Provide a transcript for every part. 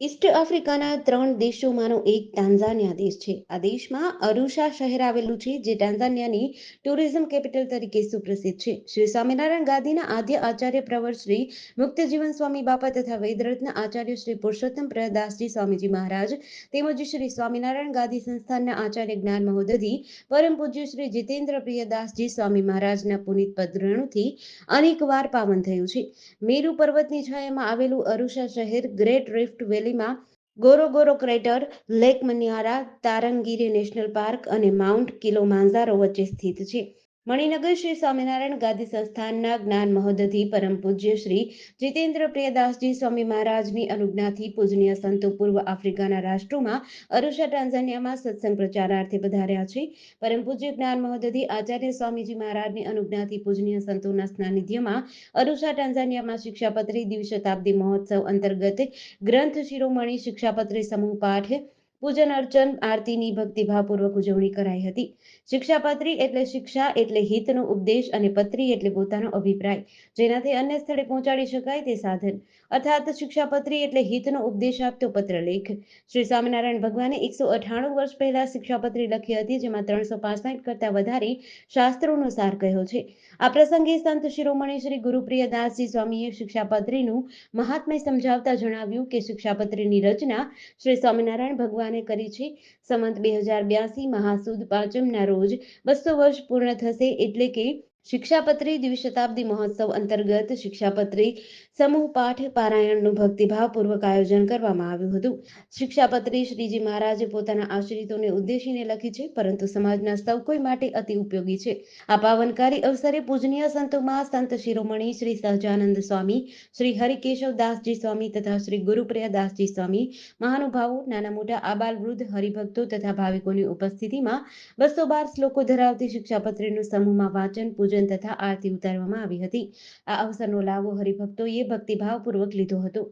East આફ્રિકાના ત્રણ દેશોમાંનો એક ટાન્ઝાનિયા દેશ છે. આ દેશમાં અરુષા શહેર આવેલું છે, જે ટાન્ઝાનિયાની ટુરિઝમ કેપિટલ તરીકે સુપ્રસિદ્ધ છે. શ્રી સ્વામિનારાયણ ગાંધીના આદ્ય આચાર્ય પ્રવર શ્રી મુક્ત જીવન સ્વામી બાપા તથા વેદરત્ન આચાર્ય શ્રી પુરુષોત્તમ પ્રદાસજી સ્વામીજી મહારાજ તેમજ શ્રી સ્વામિનારાયણ ગાંધી સંસ્થાનના આચાર્ય જ્ઞાન મહોદધિ, પરમ પૂજ્ય શ્રી જીતેન્દ્ર પ્રિયદાસજી સ્વામી મહારાજના પુનિત પદરેણુથી અનેકવાર પાવન થયું છે. મેરુ પર્વતની છાયામાં આવેલું અરુષા શહેર great rift વેલીમાં Ngorongoro crater lake Manyara Tarangire national park અને માઉન્ટ કિલોમાંઝારો વચ્ચે સ્થિત છે. મણિનગર શ્રી સ્વામિનારાયણ ગાદી સંસ્થાનના જ્ઞાન મહોદધિ પરમ પૂજ્ય શ્રી જીતેન્દ્ર પ્રિયદાસજી સ્વામી મહારાજની અનુજ્ઞાથી પૂજનીય સંતો પૂર્વ આફ્રિકાના રાષ્ટ્રોમાં અરુષા ટાન્ઝાનિયામાં સત્સંગ પ્રચારાર્થે પધાર્યા છે. પરમ પૂજ્ય જ્ઞાન મહોદધિ આચાર્ય સ્વામીજી મહારાજની અનુજ્ઞાથી પૂજનીય સંતોના સ્નાનિધ્યમાં અરુષા ટાન્ઝાનિયામાં શિક્ષાપત્રી દ્વિશતાબ્દી મહોત્સવ અંતર્ગત ગ્રંથ શિરોમણી શિક્ષાપત્રી સમૂહ પાઠ પૂજન અર્ચન, આરતીની ભક્તિભાવપૂર્વક ઉજવણી કરાઈ હતી. શિક્ષાપત્રી એટલે શિક્ષા, એટલે હિતનો ઉપદેશ અને પત્રી એટલે પોતાનો અભિપ્રાય. જેનાથી અન્ય સ્થળે પહોંચાડી શકાય તે સાધન. અર્થાત શિક્ષાપત્રી એટલે હિતનો ઉપદેશ આપતો પત્રલેખ. શ્રી સ્વામિનારાયણ ભગવાને એકસો અઠાણું વર્ષ પહેલા શિક્ષાપત્રી લખી હતી, જેમાં ત્રણસો પાસઠ કરતા વધારે શાસ્ત્રોનો સાર કહ્યો છે. આ પ્રસંગે સંત શિરોમણી શ્રી ગુરુપ્રિયદાસજી સ્વામીએ શિક્ષાપત્રીનું મહાત્મ્ય સમજાવતા જણાવ્યું કે શિક્ષાપત્રીની રચના શ્રી સ્વામિનારાયણ ભગવાને કરી છે. સંમત બે હજાર બ્યાસી મહાસુદ પાંચમના રોજ બસો વર્ષ પૂર્ણ થશે એટલે કે શિક્ષાપત્રી દ્વિશતાબ્દી મહોત્સવ અંતર્ગત શિક્ષાપત્રી સમૂહ પાઠ પારાયણનું ભક્તિભાવપૂર્વક આયોજન કરવામાં આવ્યું હતું. શિક્ષાપત્રી શ્રીજી મહારાજે પોતાના આશ્રિતોને ઉદ્દેશીને લખી છે, પરંતુ સમાજના સૌ કોઈ માટે અતિ ઉપયોગી છે. આ પાવનકારી અવસરે પૂજનીય સંતોમાં સંત શિરોમણી શ્રી સહજાનંદ સ્વામી, શ્રી હરિકેશવદાસજી સ્વામી તથા શ્રી ગુરુપ્રિયા દાસજી સ્વામી, મહાનુભાવો, નાના મોટા આબાલ વૃદ્ધ, હરિભક્તો તથા ભાવિકોની ઉપસ્થિતિમાં બસો બાર શ્લોકો ધરાવતી શિક્ષાપત્રીનું સમૂહમાં વાંચન, પૂજન તથા આરતી ઉતારવામાં આવી હતી. આ અવસરનો લાભો હરિભક્તોએ ભક્તિભાવપૂર્વક લીધો હતો.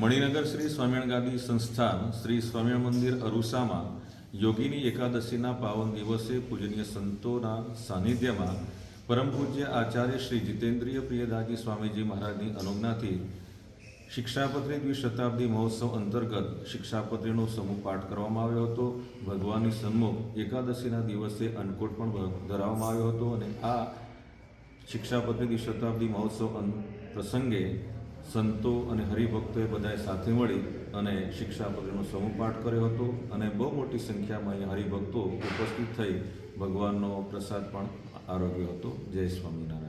મણિનગર શ્રી સ્વામિનારાયણ ગાદી સંસ્થાન શ્રી સ્વામિનારાયણ મંદિર અરુસામાં યોગીની એકાદશીના પાવન દિવસે પૂજનીય સંતોના સાનિધ્યમાં પરમ પૂજ્ય આચાર્ય શ્રી જીતેન્દ્રિય પ્રિયદાજી સ્વામીજી મહારાજની અનુજ્ઞાથી શિક્ષાપત્રી દ્વિશતાબ્દી મહોત્સવ અંતર્ગત શિક્ષાપત્રીનો સમૂહ પાઠ કરવામાં આવ્યો હતો. ભગવાનની સન્મુખ એકાદશીના દિવસે અન્નકૂટ પણ ધરાવવામાં આવ્યો હતો અને આ શિક્ષાપત્રી શતાબ્દી મહોત્સવ પ્રસંગે સંતો અને હરિભક્તોએ બધાએ સાથે મળી અને શિક્ષા પદ્ધતિનો સમૂહપાઠ કર્યો હતો અને બહુ મોટી સંખ્યામાં અહીંયા હરિભક્તો ઉપસ્થિત થઈ ભગવાનનો પ્રસાદ પણ આરોગ્યો હતો. જય સ્વામિનારાયણ.